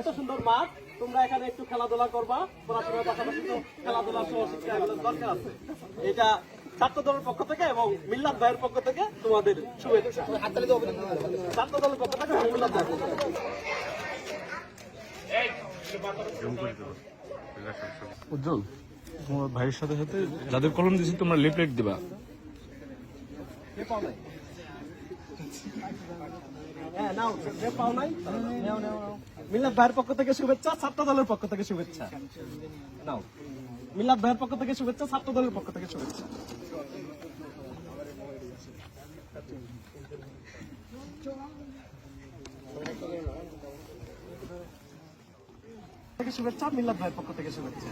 এত সুন্দর মাঠ তোমরা এখানে একটু খেলাধুলা করবা পড়াশোনার পাশাপাশি তো খেলাধুলা সহ শিক্ষা দরকার আছে। এটা ছাত্র দলের পক্ষ থেকে এবং মিল্লাত ভাইয়ের পক্ষ থেকে তোমাদের শুভেচ্ছা। ছাত্র দলের পক্ষ থেকে মিল্লাত ভাইয়ের পক্ষ উজ্জ্বল তোমার ভাইয়ের সাথে সাথে যাদের কলম দিয়েছি তোমরা লিফলেট দিবা। হ্যাঁ নাও। পাও নাই? নাও ভাইয়ের পক্ষ থেকে শুভেচ্ছা, ছাত্র দলের পক্ষ থেকে শুভেচ্ছা। নাও। মিল্লাত ভাইয়ের পক্ষ থেকে শুভেচ্ছা, ছাত্র দলের পক্ষ থেকে শুভেচ্ছা। থেকে শুভেচ্ছা, মিল্লাত ভাইয়ের পক্ষ থেকে শুভেচ্ছা।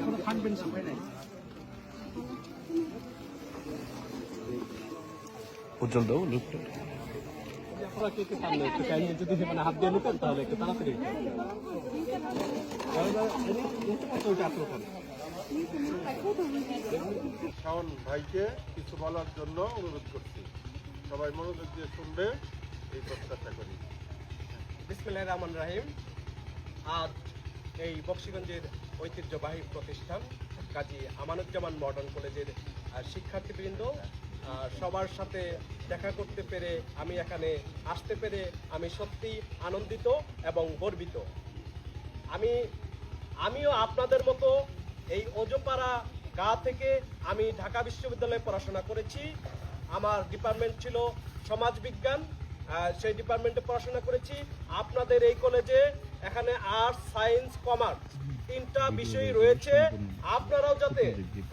এখনও থাকবেন সবাই, নাই উজ্জ্বল দাও লিফলেট আপনারা কে কে সামনে একটু কাহিনী যদি মানে হাত দিয়ে নিতেন তাহলে একটু তাড়াতাড়ি হতো। তাহলে এতে কত ওখানে? শাওন ভাইকে কিছু বলার জন্য অনুরোধ করছি। সবাই মনোযোগ দিয়ে শুনবে এই প্রত্যাশা করি। বিসমিল্লাহির রহমানির রহিম। আজ এই বক্সিগঞ্জের ঐতিহ্যবাহী প্রতিষ্ঠান কাজী আমানুজ্জামান মডার্ন কলেজের শিক্ষার্থীবৃন্দ সবার সাথে দেখা করতে পেরে আমি এখানে আসতে পেরে আমি সত্যি আনন্দিত এবং গর্বিত। আমি, আমিও আপনাদের মতো এই অজপাড়া গা থেকে আমি ঢাকা বিশ্ববিদ্যালয়ে পড়াশোনা করেছি। আমার ডিপার্টমেন্ট ছিল সমাজবিজ্ঞান সেই ডিপার্টমেন্টে পড়াশোনা করেছি। আপনাদের এই কলেজে এখানে আর্টস সায়েন্স কমার্স তিনটা বিষয় রয়েছে। আপনারাও যাতে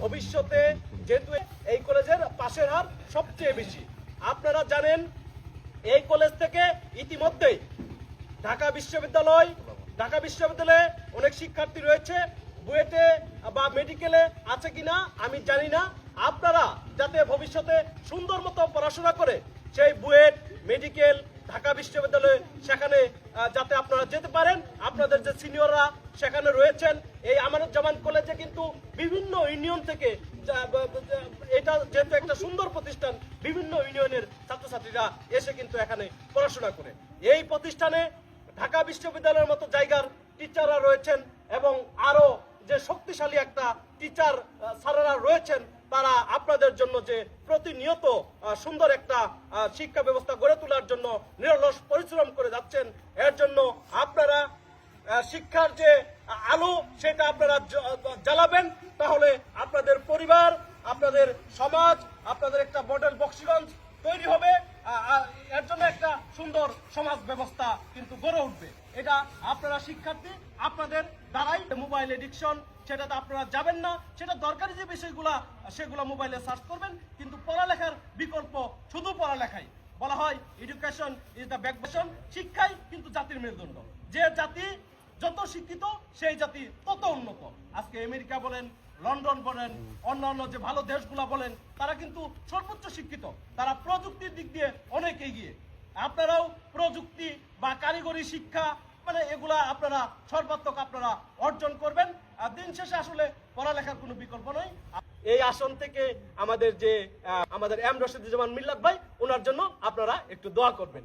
ভবিষ্যতে যেহেতু এই কলেজের পাশের হার সবচেয়ে বেশি। আপনারা জানেন, এই কলেজ থেকে ইতিমধ্যেই ঢাকা বিশ্ববিদ্যালয়, ঢাকা বিশ্ববিদ্যালয়ে অনেক শিক্ষার্থী রয়েছে। বুয়েটে বা মেডিকেলে আছে কিনা আমি জানি না। আপনারা যাতে ভবিষ্যতে সুন্দর মতো পড়াশোনা করে সেই বুয়েট, মেডিকেল ঢাকা বিশ্ববিদ্যালয়ে সেখানে যাতে আপনারা যেতে পারেন। আপনাদের যে সিনিয়ররা সেখানে রয়েছেন, এই আমানুজ্জামান কলেজে কিন্তু বিভিন্ন ইউনিয়ন থেকে এটা যেহেতু একটা সুন্দর প্রতিষ্ঠান, বিভিন্ন ইউনিয়নের ছাত্রছাত্রীরা এসে কিন্তু এখানে পড়াশোনা করে। এই প্রতিষ্ঠানে ঢাকা বিশ্ববিদ্যালয়ের মতো জায়গার টিচাররা রয়েছেন এবং আরও যে শক্তিশালী একটা টিচার স্যারেরা রয়েছেন তারা আপনাদের জন্য যে প্রতিনিয়ত সুন্দর একটা শিক্ষা ব্যবস্থা গড়ে তোলার জন্য নিরলস পরিশ্রম করে যাচ্ছেন, এর জন্য আপনারা শিক্ষার যে আলো সেটা আপনারা জ্বালাবেন, তাহলে আপনাদের পরিবার, আপনাদের সমাজ, আপনাদের একটা মডেল বক্সিগঞ্জ তৈরি হবে এর জন্য একটা সুন্দর সমাজ ব্যবস্থা কিন্তু গড়ে উঠবে। এটা আপনারা শিক্ষার্থী, আপনাদের দ্বারাই মোবাইল এডিকশন সেটাতে আপনারা যাবেন না। সেটা দরকারি যে বিষয়গুলা, সেগুলো মোবাইলে সার্চ করবেন। কিন্তু পড়ালেখার বিকল্প শুধু পড়ালেখাই। বলা হয় এডুকেশন ইজ দ্য ব্যাকবেশন শিক্ষাই কিন্তু জাতির মেরুদণ্ড। যে জাতি যত শিক্ষিত, সেই জাতি তত উন্নত। আজকে আমেরিকা বলেন, লন্ডন বলেন, অন্যান্য যে ভালো দেশগুলা বলেন, তারা কিন্তু সর্বোচ্চ শিক্ষিত। তারা প্রযুক্তির দিক দিয়ে অনেক এগিয়ে। আপনারাও প্রযুক্তি বা কারিগরি শিক্ষা মানে এগুলা আপনারা সর্বাত্মক আপনারা অর্জন করবেন। আর দিন শেষে আসলে পড়ালেখার কোনো বিকল্প নয় এই আসন থেকে আমাদের যে আমাদের এম রশিদুজ্জামান মিল্লাত ভাই, ওনার জন্য আপনারা একটু দোয়া করবেন।